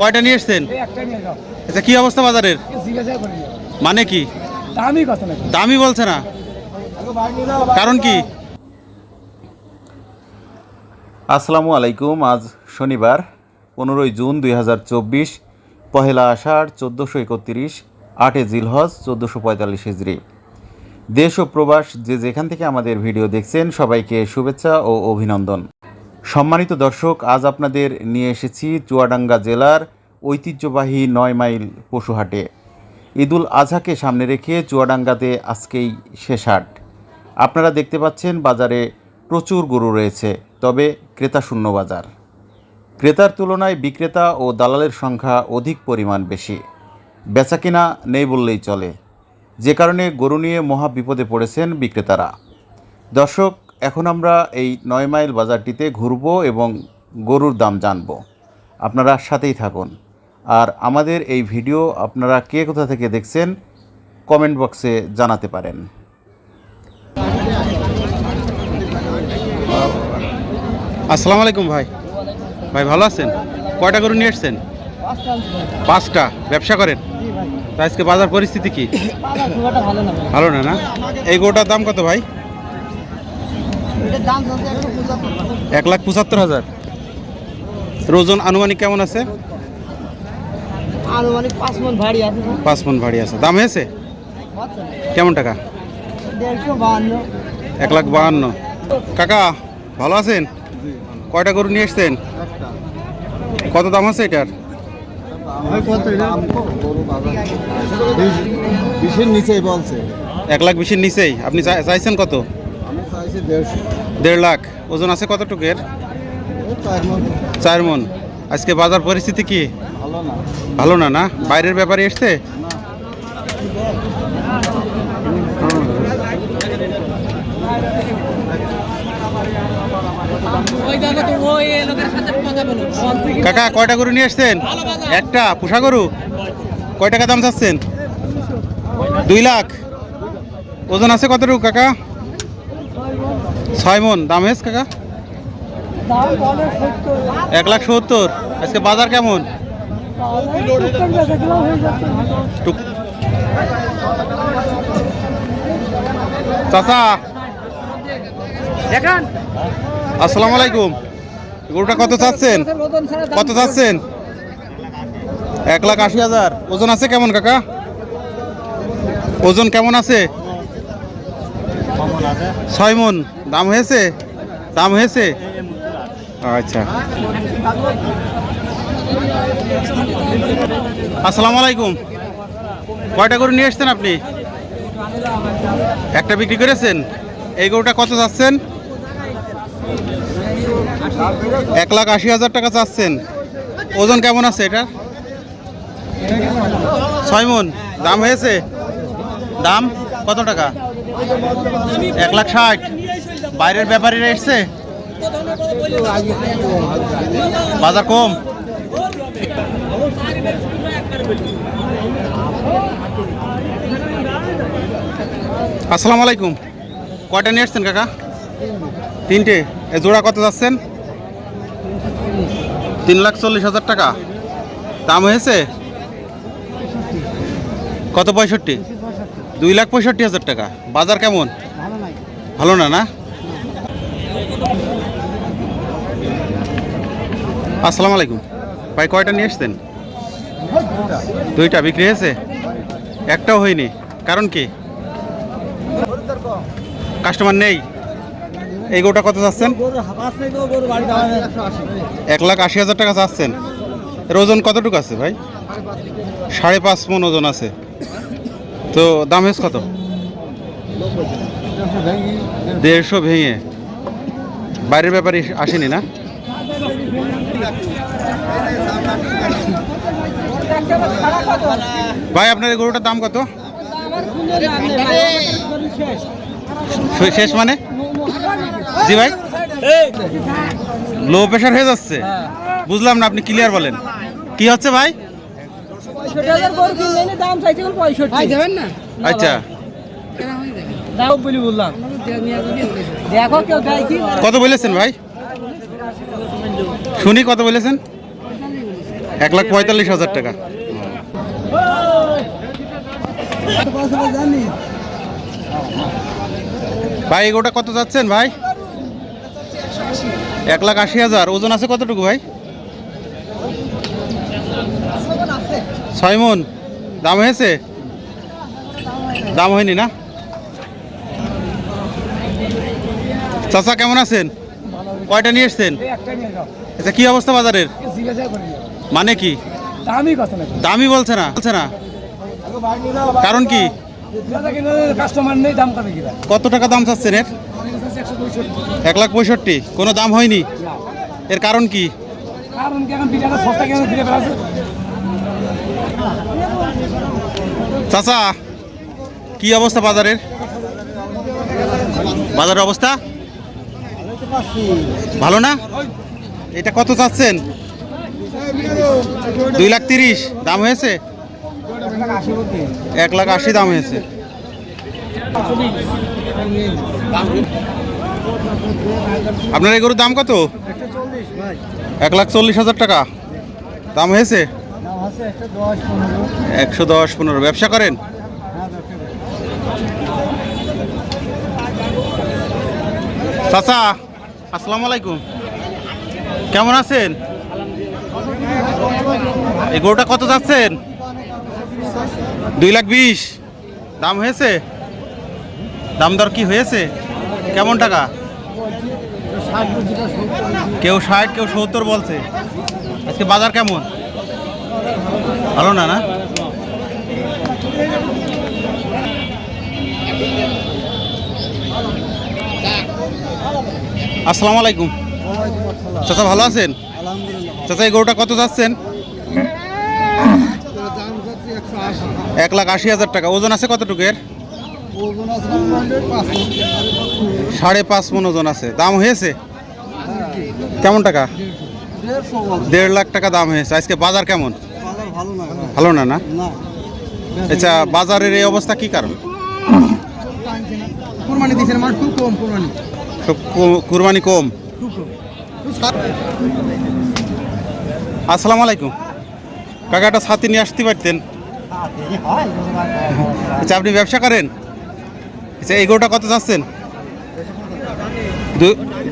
কয়টা নিয়ে এসছেন? এই একটা নিয়ে যাও। আচ্ছা কি অবস্থা বাজারের? মানে কি? দামই কত না দামই বলছে না। কারণ কি? আসসালামু আলাইকুম আজ শনিবার পনেরোই জুন দুই হাজার চব্বিশ পহেলা আষাঢ় চোদ্দোশো একত্রিশ আটে জিলহজ চোদ্দোশো পঁয়তাল্লিশ হিজড়ি দেশ ও প্রবাস যে যেখান থেকে আমাদের ভিডিও দেখছেন সবাইকে শুভেচ্ছা ও অভিনন্দন। সম্মানিত দর্শক, আজ আপনাদের নিয়ে এসেছি চুয়াডাঙ্গা জেলার ঐতিহ্যবাহী নয় মাইল পশুহাটে। ঈদুল আজহাকে সামনে রেখে চুয়াডাঙ্গাতে আজকেই শেষ হাট। আপনারা দেখতে পাচ্ছেন, বাজারে প্রচুর গরু রয়েছে, তবে ক্রেতা শূন্য বাজার। ক্রেতার তুলনায় বিক্রেতা ও দালালের সংখ্যা অধিক পরিমাণ বেশি। বেচাকেনা নেই বললেই চলে। যে কারণে গরু নিয়ে মহা বিপদে পড়েছেন বিক্রেতারা। দর্শক এখন আমরা এই নয় মাইল বাজারটিতে ঘুরব এবং গরুর দাম জানব। আপনারা সাথেই থাকুন। আর আমাদের এই ভিডিও আপনারা কে কোথা থেকে দেখছেন কমেন্ট বক্সে জানাতে পারেন। আসসালামু আলাইকুম ভাই। ভাই ভালো আছেন? কয়টা গরু নিয়ে এসছেন? পাঁচটা। ব্যবসা করেন? আজকে বাজার পরিস্থিতি কি? ভালো না ভালো না না? এই গরুটার দাম কত ভাই এটার দাম চলছে একশো পঁচাত্তর এক লাখ পঁচাত্তর হাজার। এর ওজন আনুমানিক কেমন আছে? আনুমানিক পাঁচ মন ভারী আছে। পাঁচ মন ভারী আছে। দাম হয়েছে? কেমন টাকা? এক লাখ বাহান্ন। কাকা ভালো আছেন? কয়টা গরু নিয়ে এসছেন? কত দাম আছে এটার? বিশের নিচেই বলছে। এক লাখ বিশের নিচেই। আপনি চাই- চাইছেন কত? চাইছি দেড়শো দেড় লাখ। ওজন আছে কতটুকের চার মন। আজকে বাজার পরিস্থিতি কি? ভালো না। না বাইরের ব্যাপারে এসছে? কাকা কয়টা গরু নিয়ে এসছেন একটা? পোষা গরু? কয় টাকা দাম চাচ্ছেন? দুই লাখ। ওজন আছে কতটুকু কাকা? ছয় মন দাম হেস কাকা? এক লাখ সত্তর। আজকে বাজার কেমন? চাচা। আসসালামু আলাইকুম। গরুটা কত চাচ্ছেন? কত চাচ্ছেন? এক লাখ আশি হাজার। ওজন আছে কেমন কাকা? ওজন কেমন আছে? ছয় মন। দাম হয়েছে? দাম হয়েছে? আচ্ছা। আসসালামু আলাইকুম। কয়টা গরু নিয়ে এসছেন আপনি? একটা বিক্রি করেছেন? এই গরুটা কত চাচ্ছেন? এক লাখ আশি হাজার টাকা চাচ্ছেন। ওজন কেমন আছে এটা ছয় মন। দাম হয়েছে? দাম? কত টাকা? এক লাখ ষাট। বাইরের ব্যাপারীরা এসছে? বাজার কম। আসসালামু আলাইকুম। কয়টা নিয়ে এসছেন কাকা? তিনটে। এ জোড়া কত যাচ্ছেন? তিন লাখ চল্লিশ হাজার টাকা। দাম হয়েছে? কত পঁয়ষট্টি? দুই লাখ পঁয়ষট্টি হাজার টাকা। বাজার কেমন? ভালো না না? আসসালামু আলাইকুম। ভাই কয়টা নিয়ে এসছেন দুইটা বিক্রি হয়েছে? একটাও হয়নি। কারণ কি? কাস্টমার নেই। এই গোটা কত আশি এক লাখ আশি হাজার টাকা চাচ্ছেন। এর ওজন কতটুকু আছে ভাই? সাড়ে পাঁচ মন ওজন আছে। তো দাম হয়েছে কত? দেড়শো ভেঙে। বাইরের ব্যাপারে আসেনি না? ভাই, আপনার গরুটার দাম কত? শেষ মানে? জি ভাই। লো প্রেশার হয়ে যাচ্ছে। বুঝলাম না, আপনি ক্লিয়ার বলেন। কি হচ্ছে ভাই পঁয়ষট্টি হাজার গরু কিনলে এনে দাম চাইছে পঁয়ষট্টি। দেবেন না? আচ্ছা। দাও বলি বললাম। দেখো কেউ দেয় কি কত বলেছেন ভাই? শুনি কত বলেছেন? এক লাখ পঁয়তাল্লিশ হাজার টাকা। ভাই এগোটা কত যাচ্ছেন ভাই? এক লাখ আশি হাজার। ওজন আছে কতটুকু ভাই? ছয় মন দাম হয়েছে? দাম হয়নি না? চাচা কেমন আছেন? কয়টা নিয়ে এসছেন? আচ্ছা কি অবস্থা বাজারের? মানে কি? দামই বলছে না বলছে না। কারণ কি? কত টাকা দাম চাচ্ছেন এর এক লাখ পঁয়ষট্টি। কোনো দাম হয়নি? এর কারণ কি? চাচা, কি অবস্থা বাজারের? বাজারের অবস্থা? ভালো না? এটা কত চাচ্ছেন? দুই লাখ তিরিশ, দাম হয়েছে? এক লাখ আশি দাম হয়েছে। আপনার এই গরুর দাম কত? এক লাখ চল্লিশ হাজার টাকা। দাম হয়েছে? একশো দশ পনেরো। ব্যবসা করেন? চাচা আসসালামু আলাইকুম। কেমন আছেন? এই গরুটা কত যাচ্ছেন? দুই লাখ বিশ। দাম হয়েছে? দাম দর কি হয়েছে? কেমন টাকা? কেউ ষাট কেউ সত্তর বলছে। আজকে বাজার কেমন? ভালো না আসসালামু আলাইকুম। চাচা ভালো আছেন? চাচা, এই গরুটা কত যাচ্ছেন? এক লাখ আশি হাজার টাকা। ওজন আছে কতটুকু এর? ওজন আছে আপনার পাঁচ সাড়ে পাঁচ মন ওজন আছে। দাম হয়েছে? কেমন টাকা? দেড় লাখ টাকা দাম হয়েছে। আজকে বাজার কেমন? ভালো না না আচ্ছা বাজারের এই অবস্থা কি কারণ? কোরবানি দিয়েছেন আমার খুব কম কোরবানি। কু- কুরবানি কম? খুব আসসালামু আলাইকুম। কাকা একটা ছাতি নিয়ে আসতে পারতেন। আচ্ছা আপনি ব্যবসা করেন? আচ্ছা এই গরুটা কত চাচ্ছেন?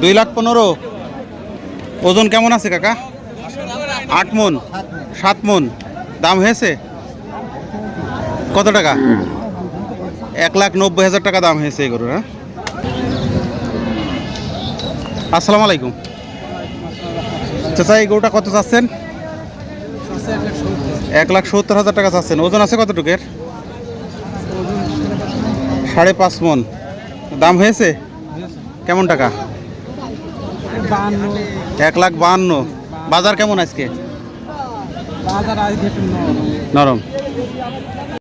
দুই লাখ পনেরো। ওজন কেমন আছে কাকা? আট মন সাত মন। দাম হয়েছে? কত টাকা? এক লাখ নব্বই হাজার টাকা দাম হয়েছে এই গরুর হ্যাঁ? আসসালামু আলাইকুম। চাচা এই গরুটা কত চাচ্ছেন? এক লাখ সত্তর হাজার টাকা চাচ্ছেন। ওজন আছে কতটুকের সাড়ে পাঁচ মন। দাম হয়েছে? কেমন টাকা? এক লাখ বাহান্ন। বাজার কেমন আজকে? নরম।